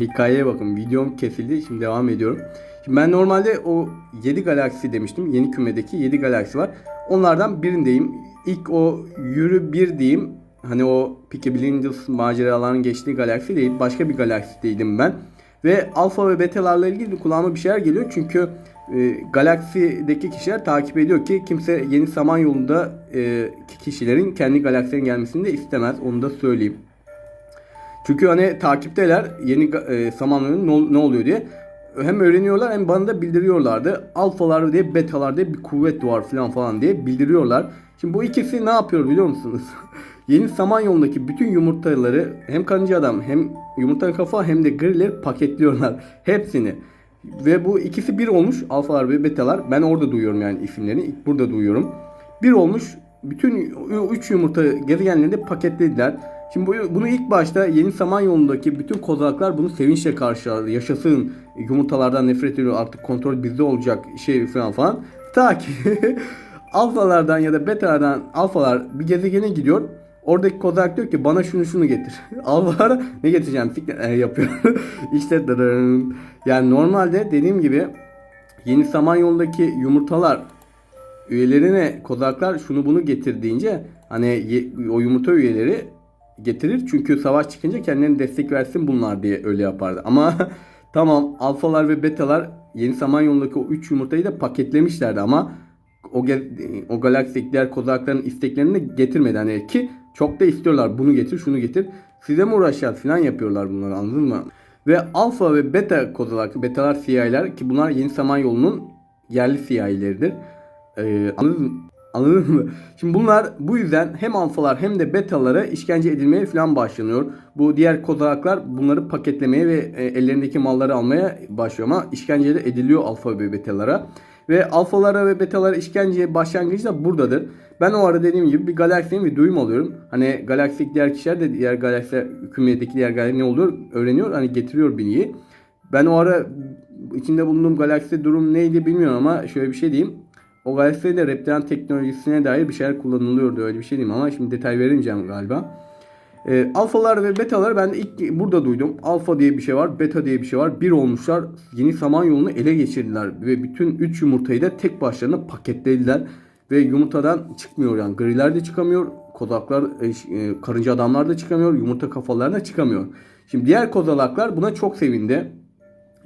Hikayeye bakın. Videom kesildi. Şimdi devam ediyorum. Şimdi ben normalde o 7 galaksi demiştim. Yeni kümedeki 7 galaksi var. Onlardan birindeyim. İlk o yürü bir diyeyim. Hani o Peaky Blinders maceraların geçtiği galaksi değil. Başka bir galaksideydim ben. Ve alfa ve betalarla ilgili kulağıma bir şeyler geliyor. Çünkü e, galaksideki kişiler takip ediyor ki kimse yeni Samanyolu'nda e, kişilerin kendi galaksilerine gelmesini de istemez. Onu da söyleyeyim. Çünkü hani takipteler yeni e, Samanyolu'nun ne, ne oluyor diye. Hem öğreniyorlar hem bana da bildiriyorlardı. Alfalar diye betalar diye bir kuvvet var falan falan diye bildiriyorlar. Şimdi bu ikisi ne yapıyor biliyor musunuz? Yeni Samanyolu'ndaki bütün yumurtaları hem karınca adam hem yumurta kafa hem de grileri paketliyorlar. Hepsini. Ve bu ikisi bir olmuş alfalar ve betalar. Ben orada duyuyorum yani isimlerini. Burada duyuyorum. Bir olmuş. Bütün üç yumurta gezegenlerini de paketlediler. Şimdi bu, bunu ilk başta Yeni Samanyolu'ndaki bütün kozalaklar bunu sevinçle karşıladı. Yaşasın yumurtalardan nefret ediyor artık kontrol bizde olacak şey falan falan. Ta ki alfalardan ya da betalardan alfalar bir gezegene gidiyor. Oradaki kozalak diyor ki bana şunu şunu getir. Alfalar ne getireceğim fikir e, yapıyor. işte dırırın. yani normalde dediğim gibi Yeni Samanyolu'ndaki yumurtalar üyelerine kozaklar şunu bunu getir deyince hani o yumurta üyeleri getirir. Çünkü savaş çıkınca kendilerine destek versin bunlar diye öyle yapardı. Ama tamam alfalar ve betalar Yeni Samanyolu'ndaki o 3 yumurtayı da paketlemişlerdi ama o, o galaksideki diğer kozakların isteklerini de getirmedi. Hani ki çok da istiyorlar bunu getir şunu getir. Size mi uğraşacağız falan yapıyorlar bunları anladın mı? Ve alfa ve beta kozalak, betalar siyahiler ki bunlar Yeni Samanyolu'nun yerli siyahileridir. Ee, anladın mı? Anladın mı? Şimdi bunlar bu yüzden hem alfalar hem de betalara işkence edilmeye falan başlanıyor. Bu diğer kozalaklar bunları paketlemeye ve e, ellerindeki malları almaya başlıyor ama işkence de ediliyor alfa ve betalara. Ve alfalara ve betalara işkence başlangıcı da buradadır. Ben o ara dediğim gibi bir galaksinin bir duyum alıyorum. Hani galaksik diğer kişiler de diğer galaksiler hükümiyetdeki diğer galaksi ne oluyor öğreniyor. Hani getiriyor bilgiyi. Ben o ara içinde bulunduğum galakside durum neydi bilmiyorum ama şöyle bir şey diyeyim. O galakside de reptilen teknolojisine dair bir şeyler kullanılıyordu öyle bir şey diyeyim ama şimdi detay veremeyeceğim galiba. E, alfalar ve betalar ben de ilk burada duydum. Alfa diye bir şey var, beta diye bir şey var. Bir olmuşlar, yeni samanyolunu ele geçirdiler ve bütün 3 yumurtayı da tek başlarına paketlediler ve yumurtadan çıkmıyor yani. Griler de çıkamıyor, kozaklar, e, e, karınca adamlar da çıkamıyor, yumurta kafalar da çıkamıyor. Şimdi diğer kozalaklar buna çok sevindi.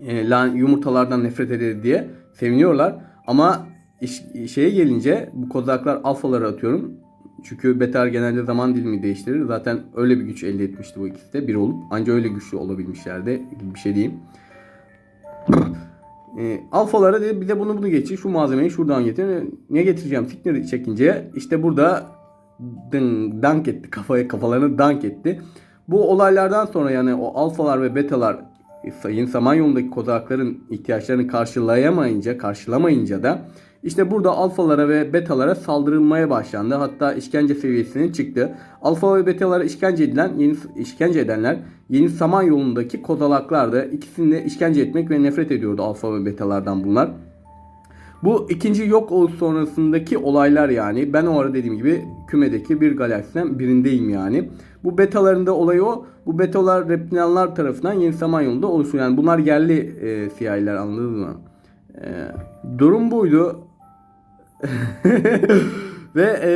E, lan yumurtalardan nefret eder diye seviniyorlar. Ama şeye gelince bu kozaklar alfaları atıyorum. Çünkü betalar genelde zaman dilimi değiştirir. Zaten öyle bir güç elde etmişti bu ikisi de bir olup. Ancak öyle güçlü olabilmişlerdi gibi bir şey diyeyim. E, alfalara dedi bir de bunu bunu geçir. Şu malzemeyi şuradan getir. Ne getireceğim? Fikri çekince işte burada dın, dank etti. Kafaya kafalarını dank etti. Bu olaylardan sonra yani o alfalar ve betalar Yeni Samanyolu'ndaki kozakların ihtiyaçlarını karşılayamayınca, karşılamayınca da işte burada alfalara ve betalara saldırılmaya başlandı. Hatta işkence seviyesine çıktı. Alfa ve betalara işkence edilen, yeni işkence edenler Yeni Samanyolu'ndaki kozalaklardı. İkisini de işkence etmek ve nefret ediyordu alfa ve betalardan bunlar. Bu ikinci yok oluş sonrasındaki olaylar yani. Ben o ara dediğim gibi kümedeki bir galaksiden birindeyim yani. Bu betaların da olayı o. Bu betalar reptilianlar tarafından Yeni Samanyolu'da oluşuyor. Yani bunlar yerli e, siyahiler anladınız mı? E, durum buydu. ve e,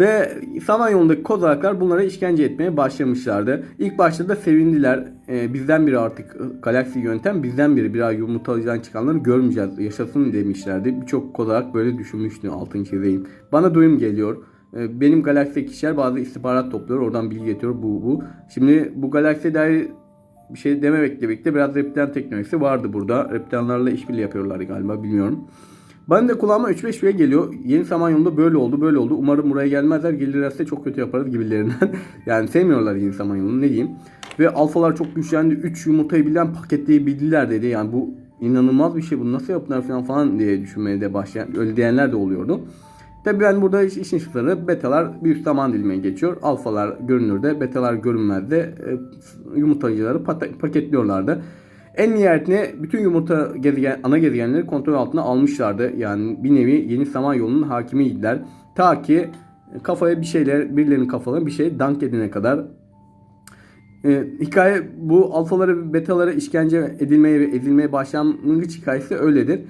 ve Samanyolu'ndaki kozalaklar bunlara işkence etmeye başlamışlardı. İlk başta da sevindiler. Ee, bizden biri artık galaksi yöntem bizden biri bir ay yumurtalıcıdan çıkanları görmeyeceğiz. Yaşasın demişlerdi. Birçok kozalak böyle düşünmüştü altın çizeyim. Bana duyum geliyor. Ee, benim galaksi kişiler bazı istihbarat topluyor. Oradan bilgi getiriyor bu bu. Şimdi bu galaksiye dair bir şey dememekle birlikte biraz reptilen teknolojisi vardı burada. Reptilenlerle işbirliği yapıyorlar galiba bilmiyorum. Ben de kulağıma 3-5 şey geliyor. Yeni Samanyolu'nda böyle oldu böyle oldu. Umarım buraya gelmezler. Gelirlerse çok kötü yaparız gibilerinden. yani sevmiyorlar Yeni Samanyolu'nu ne diyeyim. Ve alfalar çok güçlendi. 3 yumurtayı birden paketleyebildiler dedi. Yani bu inanılmaz bir şey. Bunu nasıl yaptılar falan falan diye düşünmeye de başlayan öyle diyenler de oluyordu. Tabii ben burada iş, işin sırrı betalar bir üst zaman dilimine geçiyor. Alfalar görünürde, betalar görünmezde e, yumurtacıları paketliyorlardı. En nihayetinde bütün yumurta gezegen, ana gezegenleri kontrol altına almışlardı. Yani bir nevi yeni samanyolunun hakimiydiler. Ta ki kafaya bir şeyler, birilerinin kafalarına bir şey dank edene kadar. e, hikaye bu alfaları ve betalara işkence edilmeye ve edilmeye başlangıç hikayesi öyledir.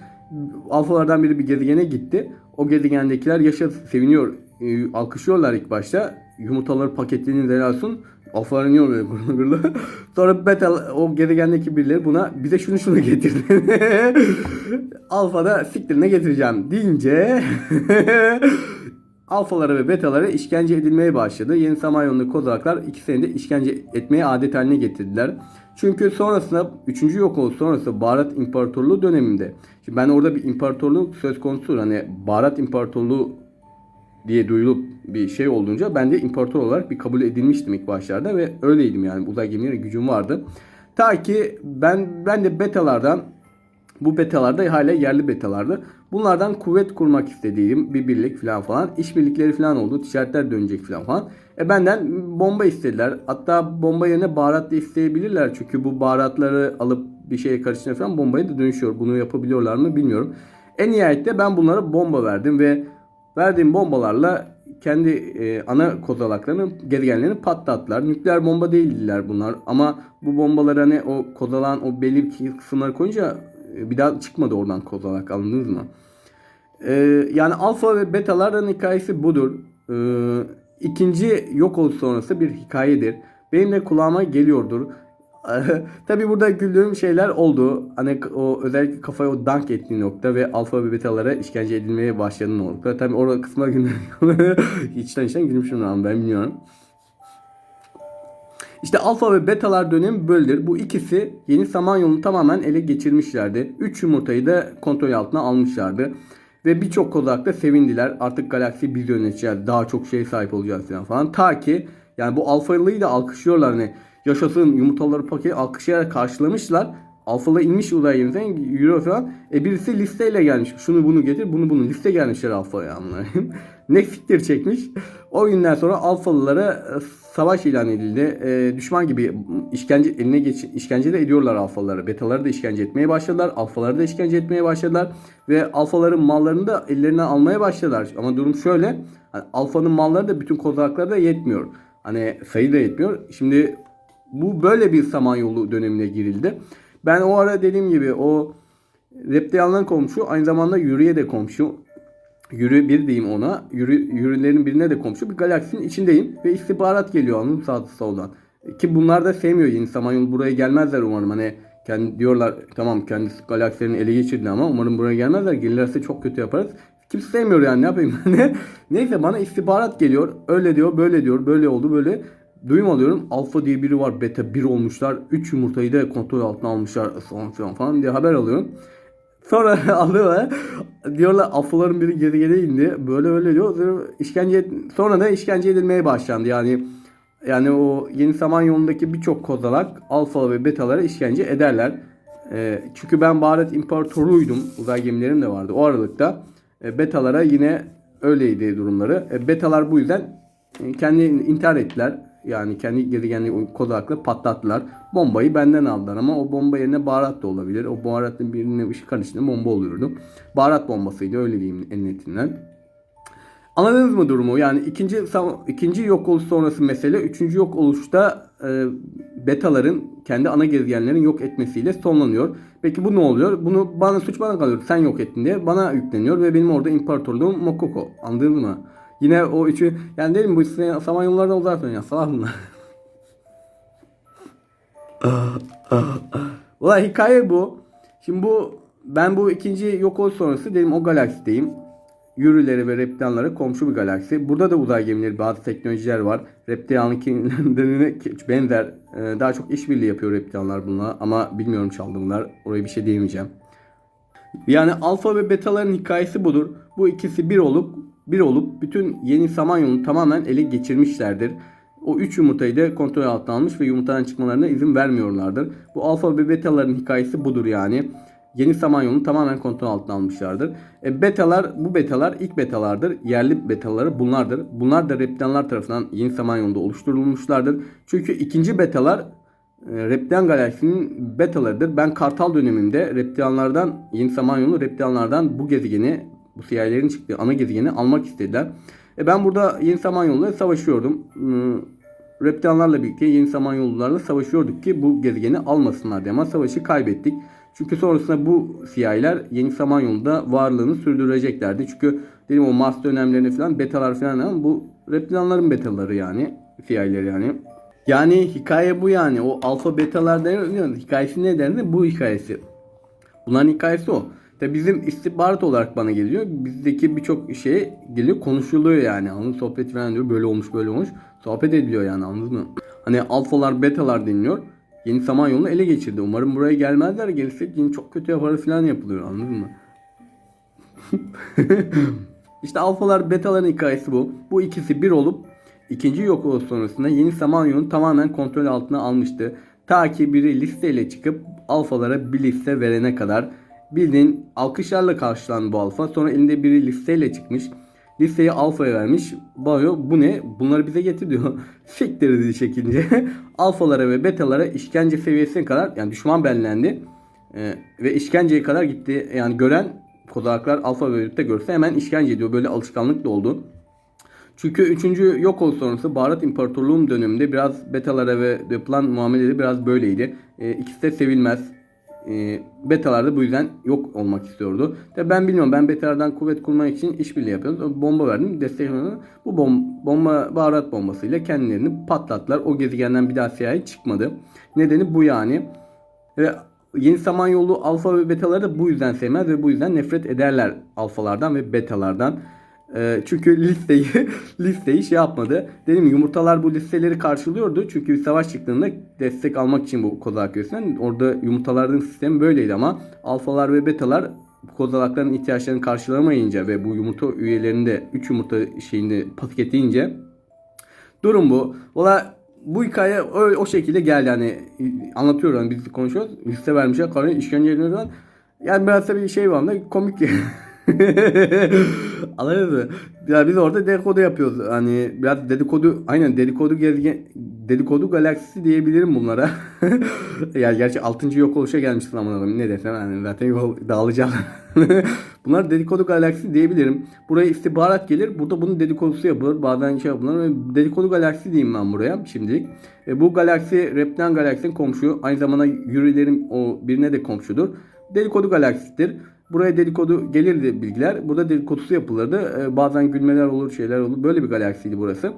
Alfalardan biri bir gezegene gitti. O gezegendekiler yaşa seviniyor, e, alkışlıyorlar ilk başta. Yumurtaları paketlerini helal olsun. Alfalar iniyor böyle gırlı gırlı. Sonra beta o gezegendeki birileri buna bize şunu şunu getirdi. Alfa da siktir ne getireceğim deyince alfalara ve betalara işkence edilmeye başladı. Yeni Samanyolu'ndaki kozalaklar ikisini de işkence etmeye adet haline getirdiler. Çünkü sonrasında 3. yok oluş sonrası Baharat İmparatorluğu döneminde. Şimdi ben orada bir imparatorluk söz konusu hani Baharat İmparatorluğu diye duyulup bir şey olduğunca ben de imparator olarak bir kabul edilmiştim ilk başlarda ve öyleydim yani uzay gemileri gücüm vardı. Ta ki ben ben de betalardan bu betalarda hala yerli betalardı. Bunlardan kuvvet kurmak istediğim bir birlik falan falan. işbirlikleri falan oldu. Ticaretler dönecek falan falan. E benden bomba istediler. Hatta bomba yerine baharat da isteyebilirler. Çünkü bu baharatları alıp bir şeye karıştırınca falan bombaya da dönüşüyor. Bunu yapabiliyorlar mı bilmiyorum. En nihayette ben bunlara bomba verdim ve verdiğim bombalarla kendi e, ana kozalaklarını, gezegenlerini patlattılar. Nükleer bomba değildiler bunlar ama bu bombaları hani o kozalağın o belli kısımları koyunca e, bir daha çıkmadı oradan kozalak anladınız mı? E, yani alfa ve betaların hikayesi budur. E, ikinci yok oluş sonrası bir hikayedir. Benim de kulağıma geliyordur. Tabi burada güldüğüm şeyler oldu. Hani o özellikle kafaya o dank ettiği nokta ve alfa ve betalara işkence edilmeye başladığı nokta. Tabi orada kısma gülüyorum. içten içten gülmüşüm ama ben bilmiyorum. İşte alfa ve betalar dönemi böyledir. Bu ikisi yeni samanyolunu tamamen ele geçirmişlerdi. 3 yumurtayı da kontrol altına almışlardı. Ve birçok kozakta sevindiler. Artık galaksi biz yöneteceğiz. Daha çok şey sahip olacağız falan. Ta ki yani bu alfalıyı da alkışlıyorlar. Hani yaşasın yumurtaları paketi alkışlayarak karşılamışlar. Alfalı inmiş uzay gemisinden yürüyor falan. E birisi listeyle gelmiş. Şunu bunu getir, bunu bunu. Liste gelmişler alfaya anlayayım. ne fikir çekmiş. O günden sonra alfalılara e, savaş ilan edildi. E, düşman gibi işkence eline geç işkence de ediyorlar alfaları. Betaları da işkence etmeye başladılar. Alfaları da işkence etmeye başladılar ve alfaların mallarını da ellerinden almaya başladılar. Ama durum şöyle. Hani alfanın malları da bütün kozalaklara da yetmiyor. Hani sayı da yetmiyor. Şimdi bu böyle bir samanyolu dönemine girildi. Ben o ara dediğim gibi o reptilyanların komşu aynı zamanda yürüye de komşu. Yürü bir diyeyim ona. Yürü, yürülerin birine de komşu. Bir galaksinin içindeyim ve istihbarat geliyor onun sağ soldan. Ki bunlar da sevmiyor yeni samanyolu buraya gelmezler umarım. Hani kendi diyorlar tamam kendi galaksilerini ele geçirdi ama umarım buraya gelmezler. Gelirlerse çok kötü yaparız. Kimse sevmiyor yani ne yapayım. Neyse bana istihbarat geliyor. Öyle diyor böyle diyor böyle oldu böyle. Duyum alıyorum. Alfa diye biri var. Beta 1 olmuşlar. 3 yumurtayı da kontrol altına almışlar. Falan filan falan diye haber alıyorum. Sonra alıyorlar. Diyorlar alfaların biri gezegene indi. Böyle öyle diyor. Sonra işkence sonra da işkence edilmeye başlandı. Yani yani o yeni samanyolundaki birçok kozalak alfa ve betalara işkence ederler. E, çünkü ben Baharat İmparatorluğuydum. Uzay gemilerim de vardı o aralıkta. E, betalara yine öyleydi durumları. E, betalar bu yüzden e, kendi intihar ettiler. Yani kendi gezegenli kozalakla patlattılar. Bombayı benden aldılar ama o bomba yerine baharat da olabilir. O baharatın birine ışık karıştığında bomba olurdu. Baharat bombasıydı öyle diyeyim en netinden. Anladınız mı durumu? Yani ikinci ikinci yok oluş sonrası mesele, üçüncü yok oluşta e, betaların kendi ana gezegenlerin yok etmesiyle sonlanıyor. Peki bu ne oluyor? Bunu bana suç bana kalıyor. Sen yok ettin diye bana yükleniyor ve benim orada imparatorluğum Mokoko. Anladınız mı? Yine o üçü yani dedim bu samanyollardan uzak ya salak bunlar. Ulan hikaye bu. Şimdi bu ben bu ikinci yok oluş sonrası dedim o galaksideyim. Yürüleri ve reptilyanlara komşu bir galaksi. Burada da uzay gemileri bazı teknolojiler var. Reptilyanlarına benzer. E, daha çok işbirliği yapıyor reptilyanlar bununla. Ama bilmiyorum çaldımlar. Oraya bir şey diyemeyeceğim. Yani alfa ve betaların hikayesi budur. Bu ikisi bir olup bir olup bütün yeni samanyolunu tamamen ele geçirmişlerdir. O üç yumurtayı da kontrol altına almış ve yumurtadan çıkmalarına izin vermiyorlardır. Bu alfa ve betaların hikayesi budur yani. Yeni samanyolunu tamamen kontrol altına almışlardır. E, betalar, bu betalar ilk betalardır. Yerli betaları bunlardır. Bunlar da reptilyanlar tarafından yeni samanyolunda oluşturulmuşlardır. Çünkü ikinci betalar e, Reptilyan galaksinin betalarıdır. Ben Kartal döneminde reptilyanlardan, yeni samanyolu reptilyanlardan bu gezegeni bu siyahlerin çıktığı ana gezegeni almak istediler. E ben burada Yeni Samanyolu'yla savaşıyordum. Hmm, Reptilanlarla birlikte yeni samanyolularla savaşıyorduk ki bu gezegeni almasınlar diye ama savaşı kaybettik. Çünkü sonrasında bu siyahiler yeni samanyolunda varlığını sürdüreceklerdi. Çünkü dedim o Mars dönemlerinde falan betalar falan ama bu reptilanların betaları yani siyahileri yani. Yani hikaye bu yani. O alfa betalar deniyor. Hikayesi ne derdi? Bu hikayesi. Bunların hikayesi o. Tabi bizim istihbarat olarak bana geliyor. Bizdeki birçok şey geliyor konuşuluyor yani. Onun sohbet falan diyor. Böyle olmuş böyle olmuş. Sohbet ediliyor yani anladın mı? Hani alfalar betalar deniliyor. Yeni Samanyolu'nu ele geçirdi. Umarım buraya gelmezler. Gelirse yine çok kötü yaparı falan yapılıyor anladın mı? işte alfalar betaların hikayesi bu. Bu ikisi bir olup ikinci yok oluş sonrasında yeni Samanyolu'nu tamamen kontrol altına almıştı. Ta ki biri listeyle çıkıp alfalara bir liste verene kadar bildiğin alkışlarla karşılandı bu alfa. Sonra elinde biri listeyle çıkmış. Listeyi alfaya vermiş. Bakıyor bu ne? Bunları bize getir diyor. Siktir dedi çekince. Alfalara ve betalara işkence seviyesine kadar yani düşman bellendi. Ee, ve işkenceye kadar gitti. Yani gören kozalaklar alfa ve beta görse hemen işkence ediyor. Böyle alışkanlık da oldu. Çünkü 3. yok ol sonrası Baharat İmparatorluğum döneminde biraz betalara ve yapılan muameleleri biraz böyleydi. E, ikisi de sevilmez. E, betalar da bu yüzden yok olmak istiyordu. Tabi ben bilmiyorum ben betalardan kuvvet kurmak için işbirliği yapıyoruz. Bomba verdim destek Bu bom bomba baharat bombasıyla kendilerini patlattılar. O gezegenden bir daha siyahi çıkmadı. Nedeni bu yani. Ve Yeni Samanyolu alfa ve betaları da bu yüzden sevmez ve bu yüzden nefret ederler alfalardan ve betalardan. Ee, çünkü listeyi listeyi şey yapmadı. Dedim yumurtalar bu listeleri karşılıyordu. Çünkü bir savaş çıktığında destek almak için bu kozalak göğsünden orada yumurtaların sistemi böyleydi ama alfalar ve betalar kozalakların ihtiyaçlarını karşılamayınca ve bu yumurta üyelerinde 3 yumurta şeyinde paketleyince durum bu. Valla bu hikaye öyle, o şekilde geldi yani anlatıyorum yani biz konuşuyoruz. Liste vermişler karın işkence ediyorlar. Yani biraz da bir şey var da komik Anladın mı? Ya biz orada dedikodu yapıyoruz. Hani biraz dedikodu aynen dedikodu gezegen dedikodu galaksisi diyebilirim bunlara. yani gerçi 6. yok oluşa gelmişsin ama ne desem hani zaten yol dağılacağım. Bunlar dedikodu galaksisi diyebilirim. Buraya istihbarat gelir. Burada bunun dedikodusu yapılır. Bazen şey yapılır. Dedikodu galaksisi diyeyim ben buraya şimdilik. E, bu galaksi Reptilen galaksinin komşu. Aynı zamanda Yurilerin o birine de komşudur. Dedikodu galaksisidir. Buraya dedikodu gelirdi bilgiler. Burada dedikodusu yapılırdı. Ee, bazen gülmeler olur, şeyler olur. Böyle bir galaksiydi burası.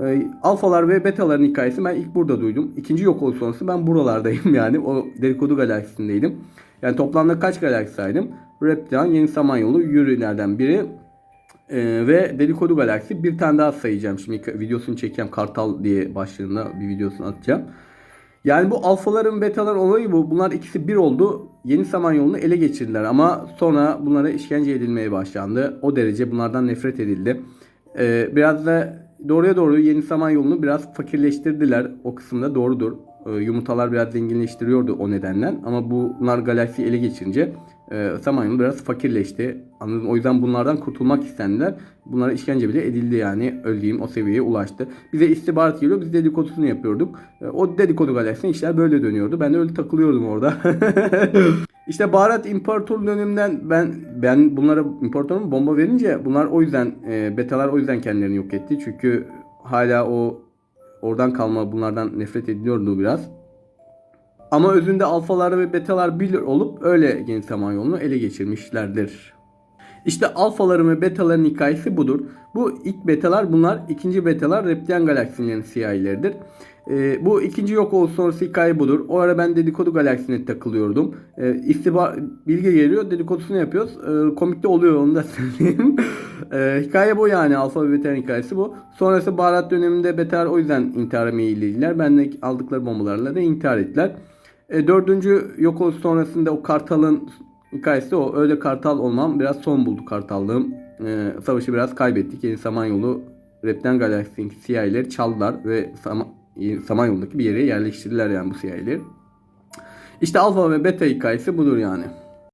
Ee, alfalar ve betaların hikayesi ben ilk burada duydum. İkinci yok oluş sonrası ben buralardayım yani. O dedikodu galaksisindeydim. Yani toplamda kaç galaksi saydım? Reptian, Yeni Samanyolu, Yurilerden biri. Ee, ve dedikodu galaksi bir tane daha sayacağım. Şimdi videosunu çekeceğim. Kartal diye başlığında bir videosunu atacağım. Yani bu alfaların betaların olayı bu. Bunlar ikisi bir oldu. Yeni Samanyolu'nu ele geçirdiler ama sonra bunlara işkence edilmeye başlandı. O derece bunlardan nefret edildi. Ee, biraz da doğruya doğru Yeni Samanyolu'nu biraz fakirleştirdiler. O kısımda doğrudur. Ee, yumurtalar biraz zenginleştiriyordu o nedenden. Ama bunlar galaksiyi ele geçirince e, Samanyolu biraz fakirleşti. Anladın? O yüzden bunlardan kurtulmak istendiler. Bunlara işkence bile edildi yani. Öldüğüm o seviyeye ulaştı. Bize istihbarat geliyor. Biz dedikodusunu yapıyorduk. E, o dedikodu galaksisinde işler böyle dönüyordu. Ben de öyle takılıyordum orada. İşte Baharat İmparator döneminden ben ben bunlara imparatorun bomba verince bunlar o yüzden e, betalar o yüzden kendilerini yok etti. Çünkü hala o oradan kalma bunlardan nefret ediliyordu biraz. Ama özünde alfalar ve betalar bir olup öyle Yeni Samanyolu'nu ele geçirmişlerdir. İşte alfaların ve betaların hikayesi budur. Bu ilk betalar bunlar. ikinci betalar Reptilen galaksinin siyahileridir. E, bu ikinci yok oluş sonrası hikaye budur. O ara ben dedikodu galaksine takılıyordum. E, istiba bilgi geliyor dedikodusunu yapıyoruz. E, komik de oluyor onu da söyleyeyim. e, hikaye bu yani alfa ve betaların hikayesi bu. Sonrası baharat döneminde betar o yüzden intihara meyilliydiler. Ben de aldıkları bombalarla da intihar ettiler. E, dördüncü yok oluş sonrasında o kartalın hikayesi o. Öyle kartal olmam biraz son buldu kartallığım. E, savaşı biraz kaybettik. Yeni Samanyolu Repten Galaksisi'ndeki siyahileri çaldılar ve Sam Samanyolu'daki bir yere yerleştirdiler yani bu siyahileri. İşte alfa ve beta hikayesi budur yani.